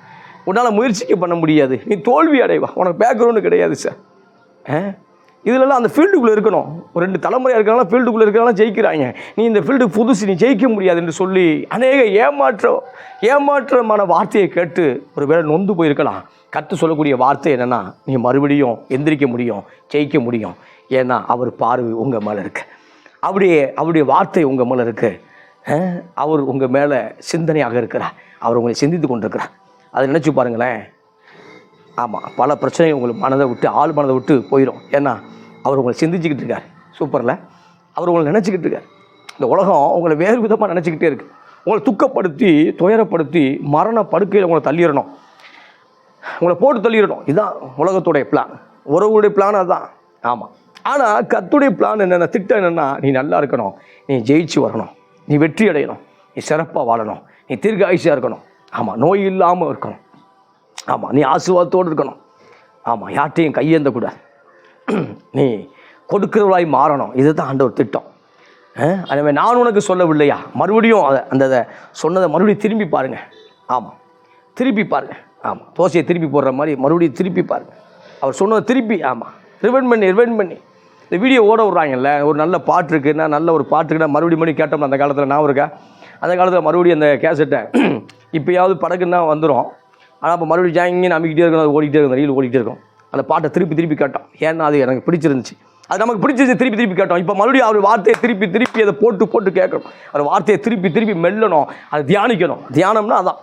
உன்னால் முயற்சிக்க பண்ண முடியாது. நீ தோல்வி அடைவா. உனக்கு பேக்ரவுண்டு கிடையாது சார் ஆ? இதுலலாம் அந்த ஃபீல்டுக்குள்ளே இருக்கணும். ஒரு ரெண்டு தலைமுறையாக இருக்கிறனால ஃபீல்டுக்குள்ளே இருக்கிறனால ஜெயிக்கிறாங்க. நீ இந்த ஃபீல்டு புதுசு நீ ஜெயிக்க முடியாது என்று சொல்லி அநேக ஏமாற்றம் ஏமாற்றமான வார்த்தையை கேட்டு ஒரு வேளை நொந்து போயிருக்கலாம். கற்று சொல்லக்கூடிய வார்த்தை என்னென்னா நீ மறுபடியும் எந்திரிக்க முடியும் ஜெயிக்க முடியும். ஏன்னா அவர் பார்வை உங்கள் மேலே இருக்கு. அப்படியே அவருடைய வார்த்தை உங்கள் மேலே இருக்கு. அவர் உங்கள் மேலே சிந்தனையாக இருக்கிறார். அவர் உங்களை சிந்தித்து கொண்டிருக்கிறார். அதை நினச்சி பாருங்களேன். ஆமாம் பல பிரச்சனைகள் உங்களுக்கு மனதை விட்டு ஆள் மனதை விட்டு போயிடும் ஏன்னா அவர் உங்களை சிந்திச்சுக்கிட்டு இருக்கார். சூப்பரில்? அவர் உங்களை நினச்சிக்கிட்டு இருக்கார். இந்த உலகம் உங்களை வேறு விதமாக நினச்சிக்கிட்டே இருக்கு. உங்களை துக்கப்படுத்தி துயரப்படுத்தி மரண படுக்கையில் உங்களை தள்ளிடணும். உங்களை போட்டு தள்ளிடணும். இதுதான் உலகத்துடைய பிளான் உறவுடைய பிளான் அதுதான் ஆமாம் ஆனால் கத்துடைய பிளான் என்னென்ன திட்டம் என்னென்னா நீ நல்லா இருக்கணும். நீ ஜெயிச்சு வரணும். நீ வெற்றி அடையணும். நீ சிறப்பாக வாழணும். நீ தீர்க்க தீர்க்காயுசியாக இருக்கணும். ஆமாம் நோய் இல்லாமல் இருக்கணும். ஆமாம் நீ ஆசீர்வாதத்தோடு இருக்கணும். ஆமாம் யார்ட்டையும் கையேந்தக்கூடாது நீ கொடுக்கிறவளாய் மாறணும். இதுதான் ஆண்டவர் திட்டம். அதுமாதிரி நான் உனக்கு சொல்லவில்லையா? மறுபடியும் அதை அந்த அதை சொன்னதை மறுபடியும் திரும்பி பாருங்கள் ஆமாம் திருப்பி பாருங்கள் ஆமாம் தோசையை திருப்பி போடுற மாதிரி மறுபடியும் திருப்பி பாருங்கள் அவர் சொன்னதை திருப்பி ஆமாம் ரிவெண்ட் பண்ணி ரிவெண்ட் பண்ணி. இந்த வீடியோ ஓட விட்றாங்கல்ல ஒரு நல்ல பாட்டு இருக்குன்னா நல்ல ஒரு பாட்டு இருக்குன்னா மறுபடியும் மறுபடியும் கேட்டோம்னா அந்த காலத்தில் நான் இருக்கேன். அந்த காலத்தில் மறுபடியும் அந்த கேசட்டை இப்போயாவது படகுன்னா வந்துடும் ஆனால் இப்போ மறுபடியும் ஜாங்கின்னு நம்பிக்கிட்டே இருக்கணும் அது ஓடிக்கிட்டே இருக்கும் ரீல் ஓடிக்கிட்டே இருக்கும் அந்த பாட்டை திருப்பி திருப்பி கேட்டோம் ஏன்னா அது எனக்கு பிடிச்சிருந்துச்சு. அது நமக்கு பிடிச்சிருந்துச்சு திருப்பி திருப்பி கேட்டோம். இப்போ மறுபடியும் அவர் வார்த்தையை திருப்பி திருப்பி அதை போட்டு போட்டு கேட்கணும். அவர் வார்த்தையை திருப்பி திருப்பி மெல்லணும். அதை தியானிக்கணும். தியானம்னா அதான்.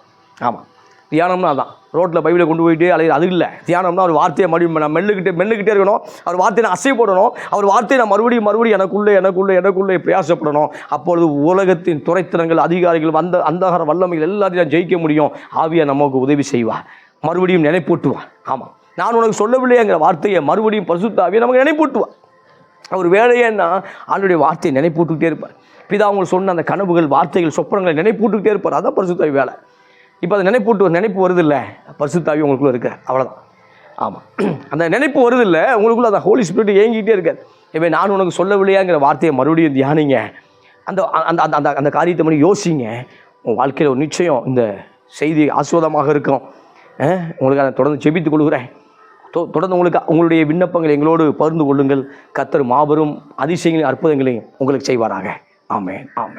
ஆமாம் தியானம்னா அதான். ரோட்டில் பைபிளை கொண்டு போயிட்டு அல்லது அது இல்லை. தியானம்னா அவர் வார்த்தையை மறுபடியும் நான் மெல்லுக்கிட்டே மெல்லுக்கிட்டே இருக்கணும். அவர் வார்த்தையை நான் அசை போடணும். அவர் வார்த்தையை நான் மறுபடியும் மறுபடியும் எனக்குள்ளே எனக்குள்ளே எனக்குள்ளே பிரயாசப்படணும். அப்பொழுது உலகத்தின் துறைத்தனங்கள் அதிகாரிகள் வந்த அந்தகார வல்லமைகள் எல்லாத்தையும் நான் ஜெயிக்க முடியும். ஆவியை நமக்கு உதவி செய்வார். மறுபடியும் நினைப்பூட்டுவார். ஆமாம் நான் உனக்கு சொல்லவில்லையேங்கிற வார்த்தையை மறுபடியும் பரிசுத்தாவியை நமக்கு நினைப்பூட்டுவார். அவர் வேலையேன்னா ஆண்டுடைய வார்த்தையை நினைப்பூட்டுக்கிட்டே இருப்பார். பிதா அவங்க சொன்ன அந்த கனவுகள் வார்த்தைகள் சொப்பனங்களை நினைப்பூட்டுக்கிட்டே இருப்பார். அதான் பரிசுத்தாவி வேலை. இப்போ அது நினைப்பூட்டு நினைப்பு வருது இல்லை பரிசுத்தாவி உங்களுக்குள்ளே இருக்க. அவ்வளோதான் ஆமாம் அந்த நினைப்பு வருது இல்லை உங்களுக்குள்ள அந்த ஹோலி ஸ்பிரிட் ஏங்கிக்கிட்டே இருக்கார் இப்போ நான் உனக்கு சொல்லவில்லையாங்கிற வார்த்தையை மறுபடியும் தியானிங்க. அந்த அந்த அந்த அந்த அந்த காரியத்தை மட்டும் யோசிங்க. உங்கள் வாழ்க்கையில் ஒரு நிச்சயம் இந்த செய்தி ஆஸ்வாதமாக இருக்கும். உங்களுக்கு அதை தொடர்ந்து செபித்துக் கொள்கிறேன். தொ- தொடர்ந்து உங்களுக்கு உங்களுடைய விண்ணப்பங்கள் எங்களோடு பகிர்ந்து கொள்ளுங்கள். கத்தர் மாபெரும் அதிசயங்களையும் அற்புதங்களையும் உங்களுக்கு செய்வாராக. ஆமென் ஆமென்.